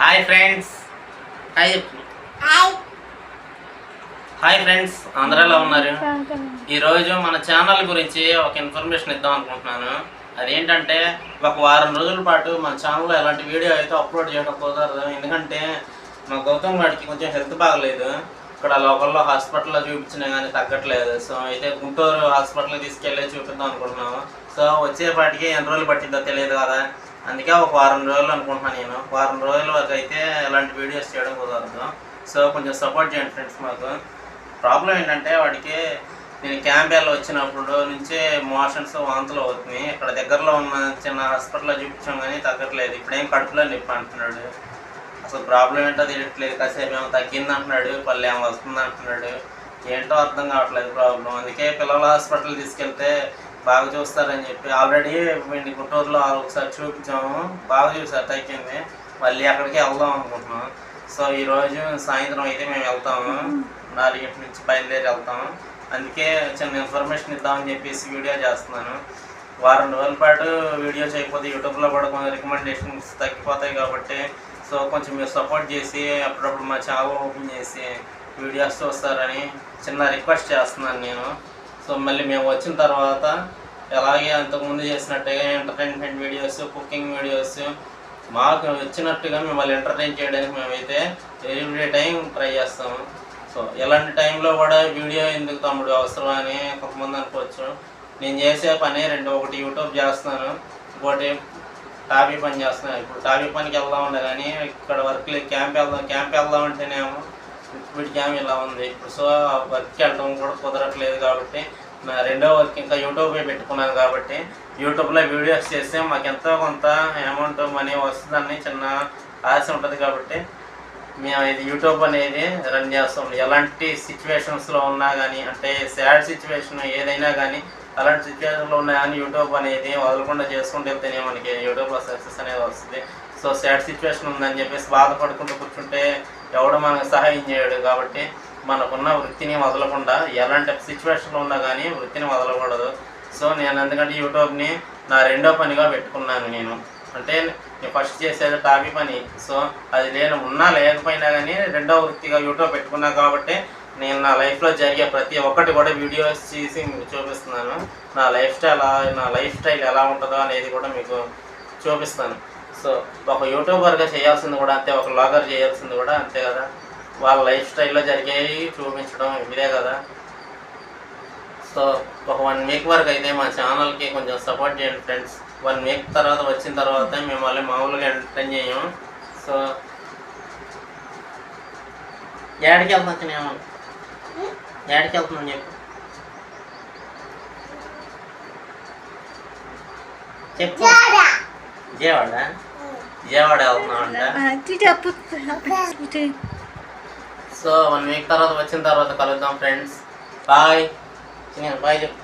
Hi friends. Hi చెప్పు. Hi. Friends అందరూ ఎలా ఉన్నారు ఈరోజు మన ఛానల్ గురించి ఒక ఇన్ఫర్మేషన్ ఇద్దాం అనుకుంటున్నాను. అదేంటంటే ఒక వారం రోజుల పాటు మన ఛానల్లో ఎలాంటి వీడియో అయితే అప్లోడ్ చేయడం కుదరదు. ఎందుకంటే మా గౌతమ్ వాడికి కొంచెం హెల్త్ బాగలేదు. ఇక్కడ లోకల్లో హాస్పిటల్లో చూపించినా కానీ తగ్గట్లేదు. సో అయితే గుంటూరు హాస్పిటల్కి తీసుకెళ్ళి చూపిద్దాం అనుకుంటున్నాము. సో వచ్చేపాటికి ఎన్ని రోజులు పట్టిందో తెలియదు కదా. అందుకే ఒక వారం రోజులు అనుకుంటున్నాను నేను. వారం రోజుల వరకు అయితే ఎలాంటి వీడియోస్ చేయడం కుదరదు. సో కొంచెం సపోర్ట్ చేయండి ఫ్రెండ్స్ మాకు. ప్రాబ్లం ఏంటంటే వాడికి నేను క్యాంబేలో వచ్చినప్పుడు నుంచే మోషన్స్ వాంతులు అవుతున్నాయి. ఇక్కడ దగ్గరలో ఉన్న చిన్న హాస్పిటల్లో చూపించాం కానీ తగ్గట్లేదు. ఇప్పుడేం కడుపులో నొప్పి అంటున్నాడు. అసలు ప్రాబ్లం ఏంటో తెలియట్లేదు. కాసేపు ఏమో తగ్గింది అంటున్నాడు. పళ్ళు ఏమో వస్తుంది అంటున్నాడు. ఏంటో అర్థం కావట్లేదు ప్రాబ్లం అందుకే పిల్లల హాస్పిటల్ తీసుకెళ్తే బాగా చూస్తారని చెప్పి ఆల్రెడీ మేము గుంటూరులో ఒకసారి చూపించాము. బాగా చూసారు తగ్గింది మళ్ళీ అక్కడికి వెళ్దాం అనుకుంటున్నాం. సో ఈరోజు సాయంత్రం అయితే మేము వెళ్తాము. నాలుగింటి నుంచి బయలుదేరి వెళ్తాము. అందుకే చిన్న ఇన్ఫర్మేషన్ ఇద్దామని చెప్పేసి వీడియో చేస్తున్నాను. వారం రోజుల పాటు వీడియో చేయకపోతే యూట్యూబ్లో కూడా కొంచెం రికమెండేషన్స్ తగ్గిపోతాయి కాబట్టి సో కొంచెం మీరు సపోర్ట్ చేసి అప్పుడప్పుడు మా ఛానల్ ఓపెన్ చేసి వీడియోస్ చూస్తారని చిన్న రిక్వెస్ట్ చేస్తున్నాను నేను. సో మళ్ళీ మేము వచ్చిన తర్వాత ఎలాగే అంతకుముందు చేసినట్టుగా ఎంటర్టైన్మెంట్ వీడియోస్ కుకింగ్ వీడియోస్ మాకు వచ్చినట్టుగా మిమ్మల్ని ఎంటర్టైన్ చేయడానికి మేమైతే ఎవ్రీ టైం ట్రై చేస్తాము సో ఎలాంటి టైంలో కూడా వీడియో ఎందుకు తమ్ముడు అవసరం అని కొంతమంది అనుకోవచ్చు. నేను చేసే పని రెండు ఒకటి యూట్యూబ్ చేస్తున్నాను. ఇంకోటి టాపీ పని చేస్తున్నాను. ఇప్పుడు టాపీ పనికి వెళ్దాం ఉండే కానీ ఇక్కడ వర్క్ లేదు క్యాంప్ వెళ్దాం క్యాంప్ వెళ్దాం అంటేనేమో ఇప్పుడు క్యాంప్ ఇలా ఉంది. ఇప్పుడు సో వర్క్కి వెళ్ళడం కూడా కుదరట్లేదు కాబట్టి నా రెండో వర్క్ ఇంకా యూట్యూబ్ పెట్టుకున్నాను కాబట్టి యూట్యూబ్లో వీడియోస్ చేస్తే మాకు ఎంతో కొంత అమౌంట్ మనీ వస్తుందని చిన్న ఆశ ఉంటుంది కాబట్టి మేము ఇది యూట్యూబ్ అనేది రన్ చేస్తాం. ఎలాంటి సిచ్యువేషన్స్లో ఉన్నా కానీ అంటే సాడ్ సిచ్యువేషన్ ఏదైనా కానీ అలాంటి సిచ్యువేషన్లో ఉన్నా కానీ యూట్యూబ్ అనేది వదలకుండా చేసుకుంటూ వెళ్తేనే మనకి యూట్యూబ్లో సక్సెస్ అనేది వస్తుంది. సో సాడ్ సిచ్యువేషన్ ఉందని చెప్పేసి బాధపడుకుంటూ కూర్చుంటే ఎవడు మనకు సహాయం చేయడు కాబట్టి మనకున్న వృత్తిని వదలకుండా ఎలాంటి సిచ్యువేషన్లో ఉన్నా కానీ వృత్తిని వదలకూడదు. సో నేను ఎందుకంటే యూట్యూబ్ని నా రెండో పనిగా పెట్టుకున్నాను నేను. అంటే నేను ఫస్ట్ చేసేది టాపీ పని. సో అది నేను ఉన్నా లేకపోయినా కానీ రెండో వృత్తిగా యూట్యూబ్ పెట్టుకున్నా కాబట్టి నేను నా లైఫ్లో జరిగే ప్రతి ఒక్కటి కూడా వీడియోస్ చేసి మీకు చూపిస్తున్నాను. నా లైఫ్ స్టైల్ నా లైఫ్ స్టైల్ ఎలా ఉంటుందో అనేది కూడా మీకు చూపిస్తాను. సో ఒక యూట్యూబర్గా చేయాల్సింది కూడా అంతే ఒక బ్లాగర్ చేయాల్సింది కూడా అంతే కదా. వాళ్ళ లైఫ్ స్టైల్లో జరిగేవి చూపించడం ఇదే కదా. సో ఒక వన్ వీక్ వరకు అయితే మా ఛానల్కి కొంచెం సపోర్ట్ చేయండి ఫ్రెండ్స్. వన్ వీక్ తర్వాత వచ్చిన తర్వాత మేము మళ్ళీ మామూలుగా ఎంటర్టైన్ చేయము. సో ఏడికి వెళ్తాను నేను ఏడికి వెళ్తున్నాను చెప్పు. చెప్పు. విజయవాడ. విజయవాడ? వెళ్తున్నాం అంట సో వన్ వీక్ తర్వాత వచ్చిన తర్వాత కలుద్దాం ఫ్రెండ్స్ బాయ్ బాయ్ చెప్పు.